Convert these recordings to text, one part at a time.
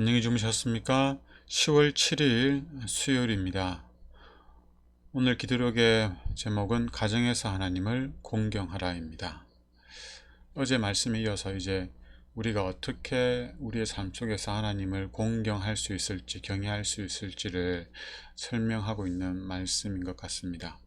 안녕히 주무셨습니까? 10월 7일 수요일입니다. 오늘 기도록의 제목은 가정에서 하나님을 공경하라입니다. 어제 말씀에 이어서 이제 우리가 어떻게 우리의 삶 속에서 하나님을 공경할 수 있을지, 경외할 수 있을지를 설명하고 있는 말씀인 것 같습니다.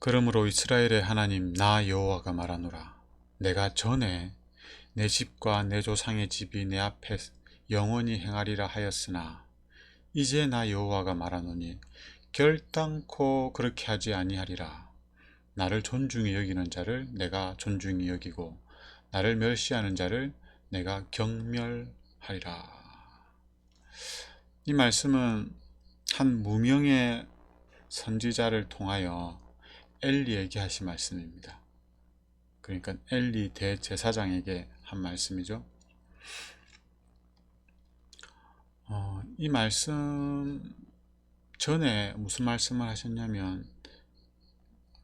그러므로 이스라엘의 하나님 나 여호와가 말하노라 내가 전에 내 집과 내 조상의 집이 내 앞에 영원히 행하리라 하였으나 이제 나 여호와가 말하노니 결단코 그렇게 하지 아니하리라 나를 존중히 여기는 자를 내가 존중히 여기고 나를 멸시하는 자를 내가 경멸하리라 이 말씀은 한 무명의 선지자를 통하여 엘리에게 하신 말씀입니다. 그러니까 엘리 대제사장에게 한 말씀이죠. 어, 이 말씀 전에 무슨 말씀을 하셨냐면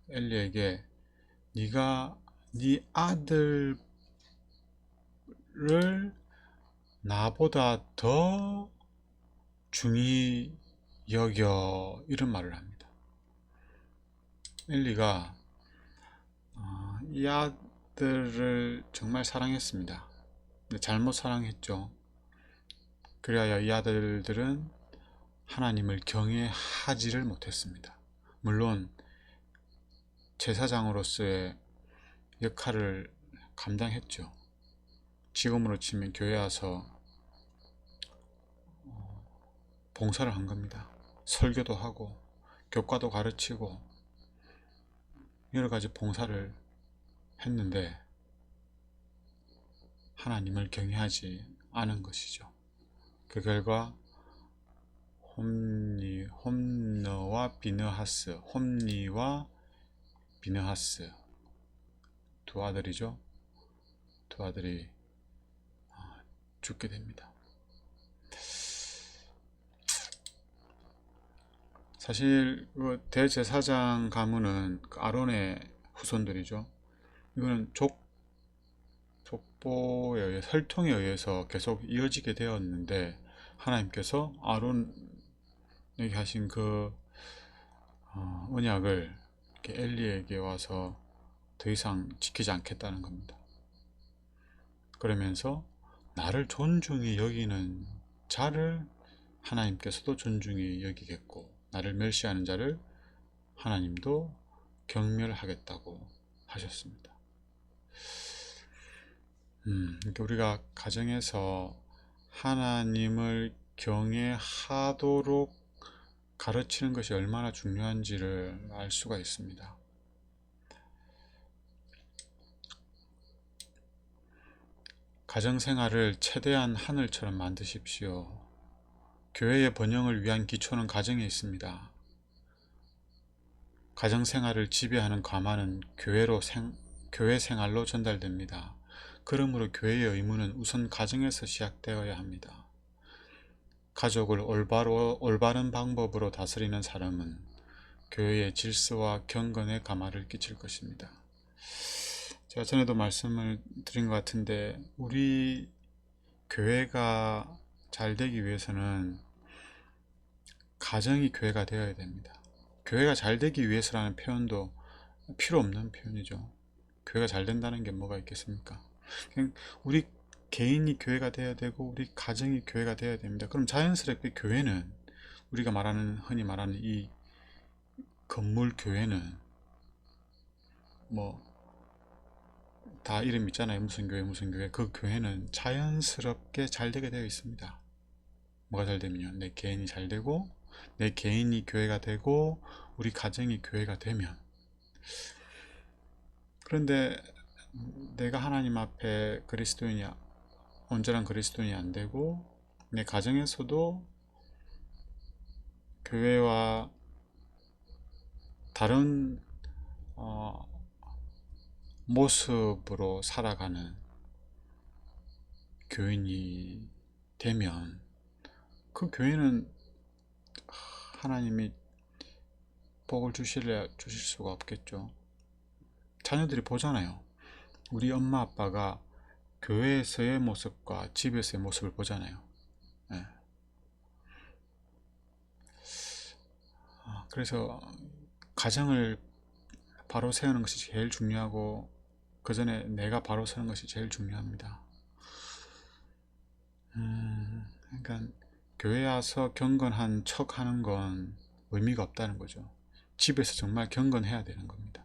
엘리에게 네가 네 아들을 나보다 더 중히 여겨 이런 말을 합니다. 엘리가 어, 이 아들을 정말 사랑했습니다. 잘못 사랑했죠. 그래야 이 아들들은 하나님을 경외하지를 못했습니다. 물론 제사장으로서의 역할을 감당했죠. 지금으로 치면 교회 와서 어, 봉사를 한 겁니다. 설교도 하고 교과도 가르치고 여러 가지 봉사를 했는데 하나님을 경외하지 않은 것이죠. 그 결과 홈니, 홈너와 비느하스, 홈니와 비느하스 두 아들이죠. 두 아들이 아, 죽게 됩니다. 사실 그 대제사장 가문은 그 아론의 후손들이죠. 이거는 족 족보에 의해 혈통에 의해서 계속 이어지게 되었는데 하나님께서 아론에게 하신 그 어, 언약을 엘리에게 와서 더 이상 지키지 않겠다는 겁니다. 그러면서 나를 존중히 여기는 자를 하나님께서도 존중히 여기겠고 나를 멸시하는 자를 하나님도 경멸하겠다고 하셨습니다. 음, 그러니까 우리가 가정에서 하나님을 경외하도록 가르치는 것이 얼마나 중요한지를 알 수가 있습니다. 가정 생활을 최대한 하늘처럼 만드십시오. 교회의 번영을 위한 기초는 가정에 있습니다. 가정 생활을 지배하는 과만은 교회로 생, 교회 생활로 전달됩니다. 그러므로 교회의 의무는 우선 가정에서 시작되어야 합니다. 가족을 올바로, 올바른 방법으로 다스리는 사람은 교회의 질서와 경건에 가마를 끼칠 것입니다. 제가 전에도 말씀을 드린 것 같은데 우리 교회가 잘 되기 위해서는 가정이 교회가 되어야 됩니다. 교회가 잘 되기 위해서라는 표현도 필요 없는 표현이죠. 교회가 잘 된다는 게 뭐가 있겠습니까? 그냥 우리 개인이 교회가 돼야 되고 우리 가정이 교회가 돼야 됩니다. 그럼 자연스럽게 교회는 우리가 말하는 흔히 말하는 이 건물 교회는 뭐 다 이름 있잖아요. 무슨 교회 무슨 교회 그 교회는 자연스럽게 잘 되게 되어 있습니다. 뭐가 잘 되면요. 내 개인이 잘 되고 내 개인이 교회가 되고 우리 가정이 교회가 되면 그런데 내가 하나님 앞에 그리스도인이 온전한 그리스도인이 안 되고 내 가정에서도 교회와 다른 어, 모습으로 살아가는 교인이 되면 그 교회는 하나님이 복을 주실래 주실 수가 없겠죠. 자녀들이 보잖아요. 우리 엄마 아빠가 교회에서의 모습과 집에서의 모습을 보잖아요. 예. 아, 그래서 가정을 바로 세우는 것이 제일 중요하고 그 전에 내가 바로 서는 것이 제일 중요합니다. 음, 그러니까 교회 와서 경건한 척 하는 건 의미가 없다는 거죠. 집에서 정말 경건해야 되는 겁니다.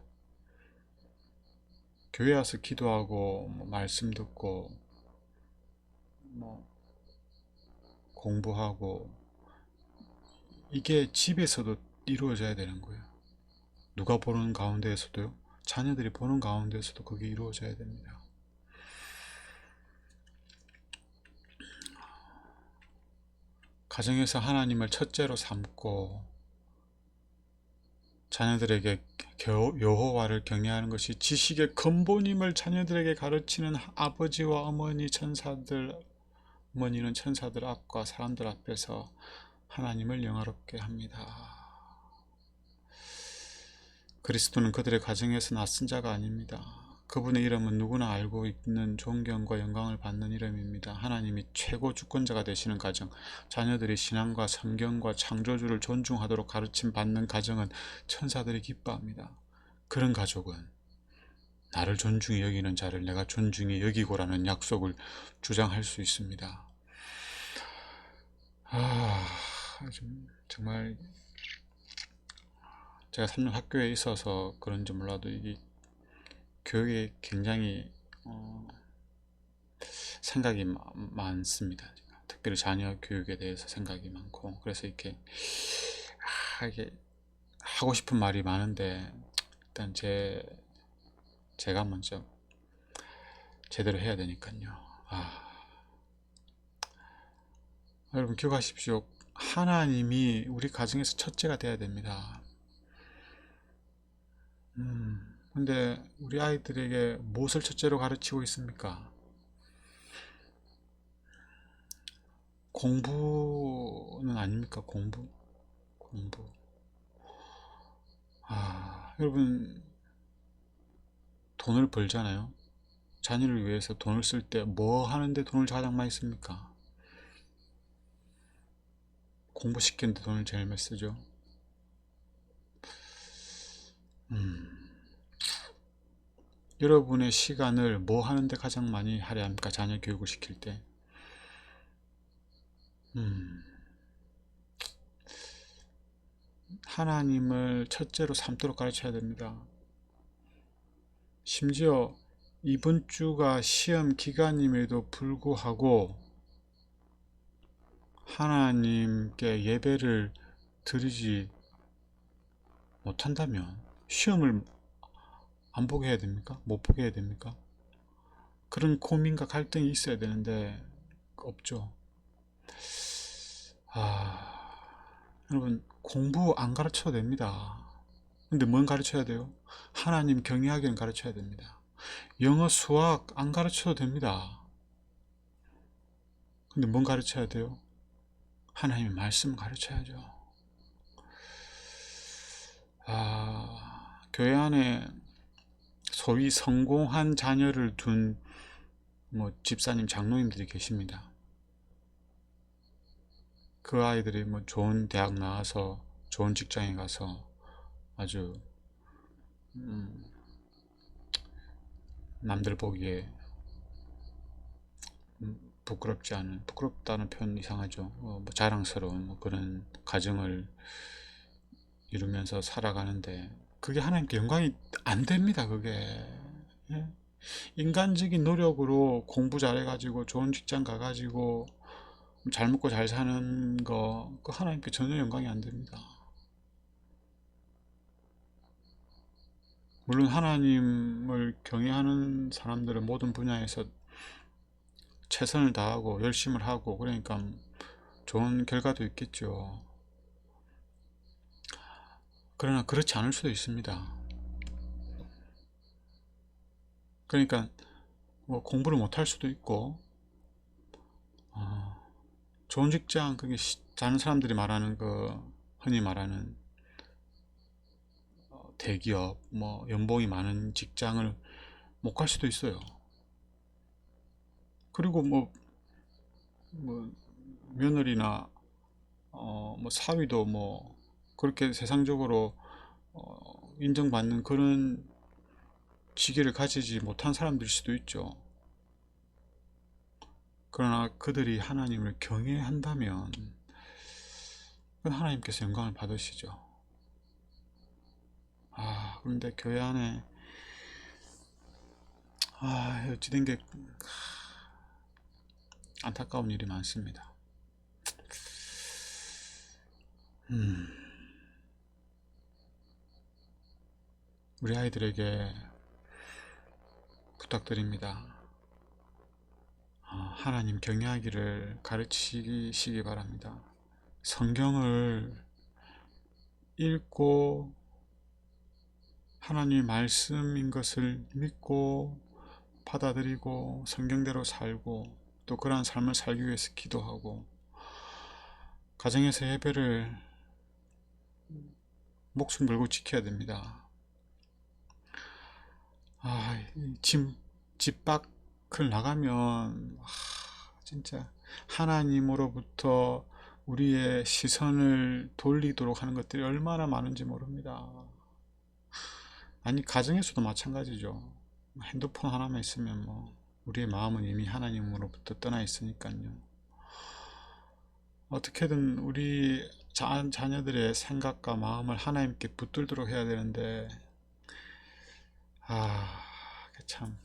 교회 와서 기도하고 뭐 말씀 듣고 뭐 공부하고 이게 집에서도 이루어져야 되는 거예요. 누가 보는 가운데에서도요. 자녀들이 보는 가운데에서도 그게 이루어져야 됩니다. 가정에서 하나님을 첫째로 삼고 자녀들에게 겨- 여호와를 경외하는 것이 지식의 근본임을 자녀들에게 가르치는 아버지와 어머니 천사들 어머니는 천사들 앞과 사람들 앞에서 하나님을 영화롭게 합니다. 그리스도는 그들의 가정에서 낯선 자가 아닙니다. 그분의 이름은 누구나 알고 있는 존경과 영광을 받는 이름입니다. 하나님이 최고 주권자가 되시는 가정, 자녀들이 신앙과 성경과 창조주를 존중하도록 가르침 받는 가정은 천사들이 기뻐합니다. 그런 가족은 나를 존중히 여기는 자를 내가 존중히 여기고라는 약속을 주장할 수 있습니다. 아, 좀 정말 제가 3년 학교에 있어서 그런지 몰라도 이게 교육에 굉장히 어, 생각이 마- 많습니다. 특별히 자녀 교육에 대해서 생각이 많고 그래서 이렇게 아, 이게 하고 싶은 말이 많은데 일단 제 제가 먼저 제대로 해야 되니까요. 아, 여러분 기억하십시오. 하나님이 우리 가정에서 첫째가 돼야 됩니다. 음, 근데 우리 아이들에게 무엇을 첫째로 가르치고 있습니까? 공부는 아닙니까? 공부? 공부. 아, 여러분, 돈을 벌잖아요. 자녀를 위해서 돈을 쓸 때 뭐 하는데 돈을 가장 많이 씁니까? 공부시키는데 돈을 제일 많이 쓰죠. 음, 여러분의 시간을 뭐 하는데 가장 많이 할애합니까? 자녀 교육을 시킬 때. 음, 하나님을 첫째로 삼도록 가르쳐야 됩니다. 심지어 이번 주가 시험 기간임에도 불구하고 하나님께 예배를 드리지 못한다면 시험을 안 보게 해야 됩니까? 못 보게 해야 됩니까? 그런 고민과 갈등이 있어야 되는데 없죠. 아, 여러분 공부 안 가르쳐도 됩니다. 근데 뭔 가르쳐야 돼요? 하나님 경외하기는 가르쳐야 됩니다. 영어, 수학 안 가르쳐도 됩니다. 근데 뭔 가르쳐야 돼요? 하나님의 말씀 가르쳐야죠. 아, 교회 안에 소위 성공한 자녀를 둔 뭐 집사님, 장로님들이 계십니다. 그 아이들이 뭐 좋은 대학 나와서 좋은 직장에 가서 아주 음, 남들 보기에 음, 부끄럽지 않은 부끄럽다는 표현 이상하죠. 어, 뭐 자랑스러운 뭐 그런 가정을 이루면서 살아가는데 그게 하나님께 영광이 안 됩니다. 그게 예? 인간적인 노력으로 공부 잘해가지고 좋은 직장 가가지고 잘 먹고 잘 사는 거, 그 하나님께 전혀 영광이 안 됩니다. 물론 하나님을 경외하는 사람들은 모든 분야에서 최선을 다하고 열심을 하고 그러니까 좋은 결과도 있겠죠. 그러나 그렇지 않을 수도 있습니다. 그러니까 뭐 공부를 못할 수도 있고 어, 좋은 직장 그게 시- 다른 사람들이 말하는 그 흔히 말하는 어, 대기업 뭐 연봉이 많은 직장을 못 갈 수도 있어요. 그리고 뭐, 뭐, 며느리나, 어, 뭐, 사위도 뭐, 그렇게 세상적으로, 어, 인정받는 그런 지위를 가지지 못한 사람들일 수도 있죠. 그러나 그들이 하나님을 경외한다면, 하나님께서 영광을 받으시죠. 아, 그런데 교회 안에, 아, 어찌된 게, 안타까운 일이 많습니다. 음, 우리 아이들에게 부탁드립니다. 어, 하나님 경외하기를 가르치시기 바랍니다. 성경을 읽고 하나님 말씀인 것을 믿고 받아들이고 성경대로 살고 또 그러한 삶을 살기 위해서 기도하고 가정에서 예배를 목숨 걸고 지켜야 됩니다. 아, 이 집, 집 밖을 나가면, 아, 진짜, 하나님으로부터 우리의 시선을 돌리도록 하는 것들이 얼마나 많은지 모릅니다. 아니, 가정에서도 마찬가지죠. 핸드폰 하나만 있으면 뭐, 우리의 마음은 이미 하나님으로부터 떠나 있으니까요. 어떻게든 우리 자, 자녀들의 생각과 마음을 하나님께 붙들도록 해야 되는데, 아, 그 참.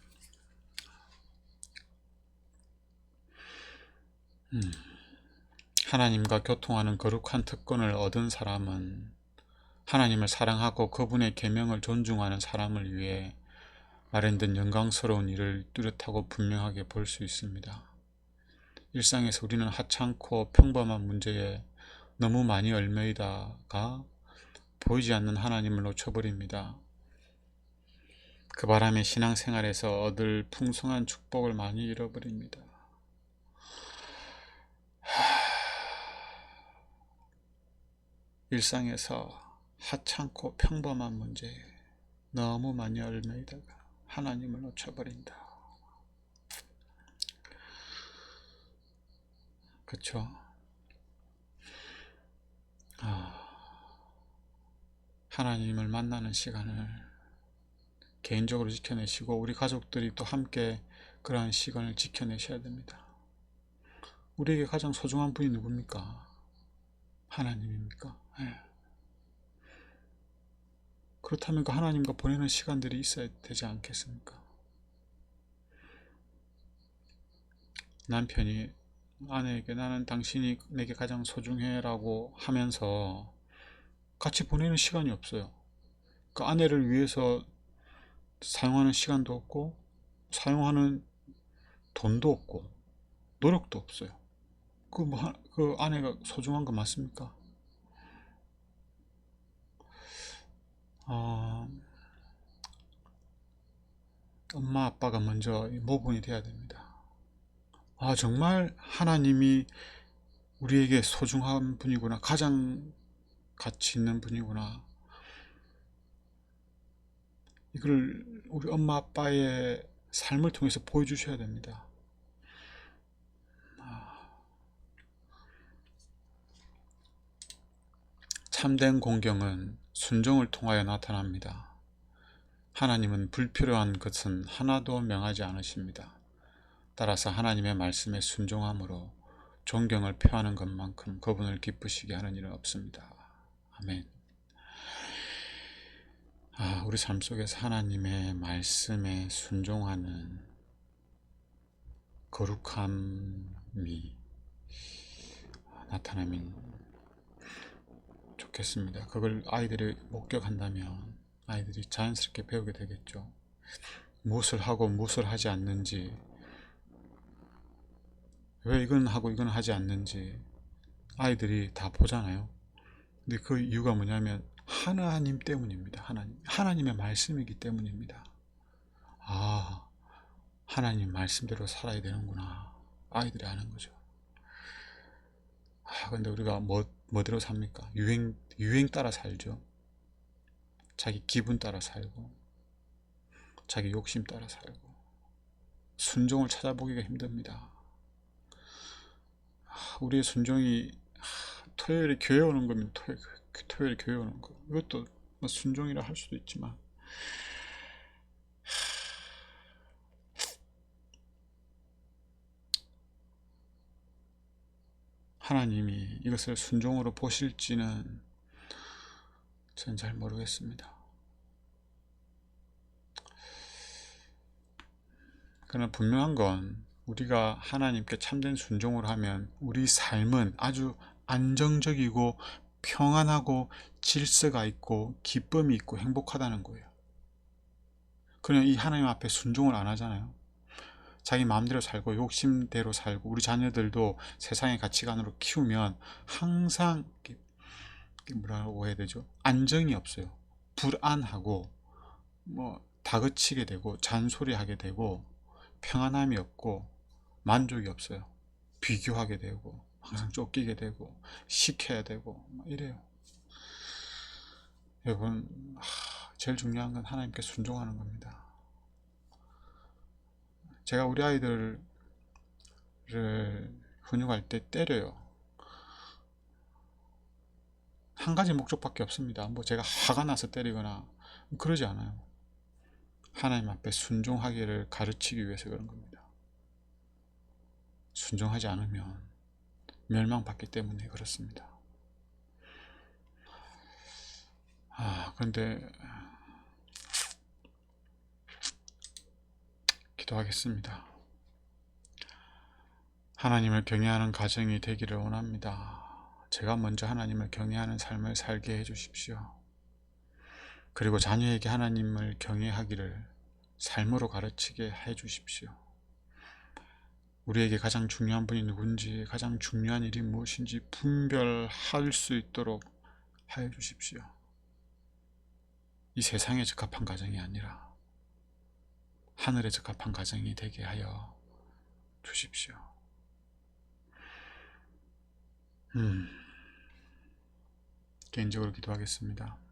음, 하나님과 교통하는 거룩한 특권을 얻은 사람은 하나님을 사랑하고 그분의 계명을 존중하는 사람을 위해 마련된 영광스러운 일을 뚜렷하고 분명하게 볼 수 있습니다. 일상에서 우리는 하찮고 평범한 문제에 너무 많이 얽매이다가 보이지 않는 하나님을 놓쳐버립니다. 그 바람에 신앙생활에서 얻을 풍성한 축복을 많이 잃어버립니다. 일상에서 하찮고 평범한 문제에 너무 많이 얽매이다가 하나님을 놓쳐버린다. 그쵸? 아, 하나님을 만나는 시간을 개인적으로 지켜내시고 우리 가족들이 또 함께 그러한 시간을 지켜내셔야 됩니다. 우리에게 가장 소중한 분이 누굽니까? 하나님입니까? 예. 그렇다면 그 하나님과 보내는 시간들이 있어야 되지 않겠습니까? 남편이 아내에게 나는 당신이 내게 가장 소중해 라고 하면서 같이 보내는 시간이 없어요. 그 아내를 위해서 사용하는 시간도 없고 사용하는 돈도 없고 노력도 없어요. 그, 뭐, 그 아내가 소중한 거 맞습니까? 어, 엄마 아빠가 먼저 모본이 돼야 됩니다. 아, 정말 하나님이 우리에게 소중한 분이구나. 가장 가치 있는 분이구나. 이걸 우리 엄마 아빠의 삶을 통해서 보여주셔야 됩니다. 참된 공경은 순종을 통하여 나타납니다. 하나님은 불필요한 것은 하나도 명하지 않으십니다. 따라서 하나님의 말씀에 순종함으로 존경을 표하는 것만큼 그분을 기쁘시게 하는 일은 없습니다. 아멘. 아, 우리 삶 속에서 하나님의 말씀에 순종하는 거룩함이 나타나면 좋겠습니다. 그걸 아이들이 목격한다면 아이들이 자연스럽게 배우게 되겠죠. 무엇을 하고 무엇을 하지 않는지, 왜 이건 하고 이건 하지 않는지 아이들이 다 보잖아요. 근데 그 이유가 뭐냐면 하나님 때문입니다. 하나님. 하나님의 말씀이기 때문입니다. 아, 하나님 말씀대로 살아야 되는구나. 아이들이 아는 거죠. 아, 근데 우리가 뭐, 뭐대로 삽니까? 유행, 유행 따라 살죠. 자기 기분 따라 살고. 자기 욕심 따라 살고 순종을 찾아보기가 힘듭니다. 아, 우리의 순종이 아, 토요일에 교회 오는 거면 토요일, 토요일에 교회 오는 거 이것도 뭐 순종이라 할 수도 있지만 하나님이 이것을 순종으로 보실지는 저는 잘 모르겠습니다. 그러나 분명한 건 우리가 하나님께 참된 순종을 하면 우리 삶은 아주 안정적이고 평안하고 질서가 있고 기쁨이 있고 행복하다는 거예요. 그냥 이 하나님 앞에 순종을 안 하잖아요. 자기 마음대로 살고 욕심대로 살고 우리 자녀들도 세상의 가치관으로 키우면 항상 뭐라고 해야 되죠? 안정이 없어요. 불안하고 뭐 다그치게 되고 잔소리하게 되고 평안함이 없고 만족이 없어요. 비교하게 되고 항상 쫓기게 되고 시켜야 되고 막 이래요. 여러분 하, 제일 중요한 건 하나님께 순종하는 겁니다. 제가 우리 아이들을 훈육할 때 때려요. 한 가지 목적밖에 없습니다. 뭐 제가 화가 나서 때리거나 그러지 않아요. 하나님 앞에 순종하기를 가르치기 위해서 그런 겁니다. 순종하지 않으면 멸망받기 때문에 그렇습니다. 아, 그런데 기도하겠습니다. 하나님을 경외하는 가정이 되기를 원합니다. 제가 먼저 하나님을 경외하는 삶을 살게 해 주십시오. 그리고 자녀에게 하나님을 경외하기를 삶으로 가르치게 해 주십시오. 우리에게 가장 중요한 분이 누군지, 가장 중요한 일이 무엇인지 분별할 수 있도록 하여 주십시오. 이 세상에 적합한 가정이 아니라 하늘에 적합한 가정이 되게 하여 주십시오. 음, 개인적으로 기도하겠습니다.